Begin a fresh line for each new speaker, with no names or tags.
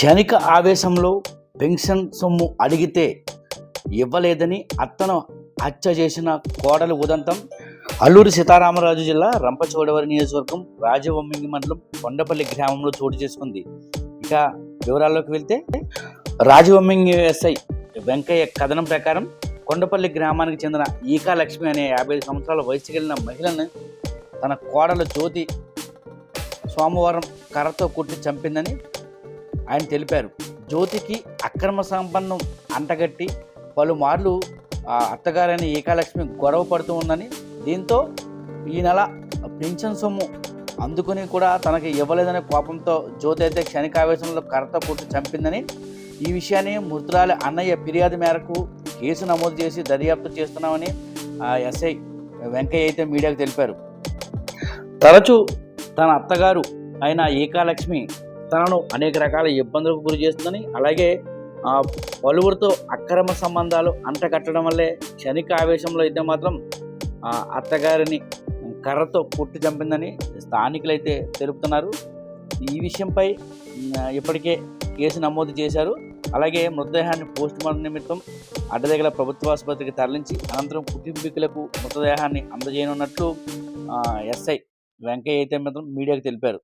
క్షణిక ఆవేశంలో పెన్షన్ సొమ్ము అడిగితే ఇవ్వలేదని అత్తను హత్య చేసిన కోడలు ఉదంతం. అల్లూరి సీతారామరాజు జిల్లా రంపచోడవరి నియోజకవర్గం రాజవొమ్మింగి మండలం కొండపల్లి గ్రామంలో చోటు చేసుకుంది. ఇక వివరాల్లోకి వెళ్తే రాజవొమ్మింగి ఎస్ఐ వెంకయ్య కథనం ప్రకారం కొండపల్లి గ్రామానికి చెందిన ఈకా లక్ష్మి అనే యాభై సంవత్సరాల వయసు కలిగిన మహిళను తన కోడలు జ్యోతి సోమవారం కర్రతో కుట్టి చంపిందని ఆయన తెలిపారు. జ్యోతికి అక్రమ సంబంధం అంటగట్టి పలుమార్లు ఆ అత్తగారైన ఏకాలక్ష్మి గొడవ పడుతూ ఉందని దీంతో ఈ నెల పింఛన్ సొమ్ము అందుకుని కూడా తనకి ఇవ్వలేదనే కోపంతో జ్యోతి అయితే క్షణికావేశంలో కరత కొట్టి చంపిందని ఈ విషయాన్ని మృతురాలి అన్నయ్య ఫిర్యాదు మేరకు కేసు నమోదు చేసి దర్యాప్తు చేస్తున్నామని ఆ ఎస్ఐ వెంకయ్య అయితే మీడియాకు తెలిపారు. తరచూ తన అత్తగారు అయిన ఏకాలక్ష్మి తనను అనేక రకాల ఇబ్బందులకు గురి చేస్తుందని అలాగే పలువురితో అక్రమ సంబంధాలు అంటకట్టడం వల్లే క్షణిక ఆవేశంలో అయితే మాత్రం అత్తగారిని కర్రతో పుట్టి చంపిందని స్థానికులైతే తెలుపుతున్నారు. ఈ విషయంపై ఇప్పటికే కేసు నమోదు చేశారు. అలాగే మృతదేహాన్ని పోస్ట్ మార్టం నిమిత్తం అడ్డదగల ప్రభుత్వ ఆసుపత్రికి తరలించి అనంతరం కుటుంబీకులకు మృతదేహాన్ని అందజేయనున్నట్లు ఎస్ఐ వెంకయ్య అయితే మాత్రం మీడియాకు తెలిపారు.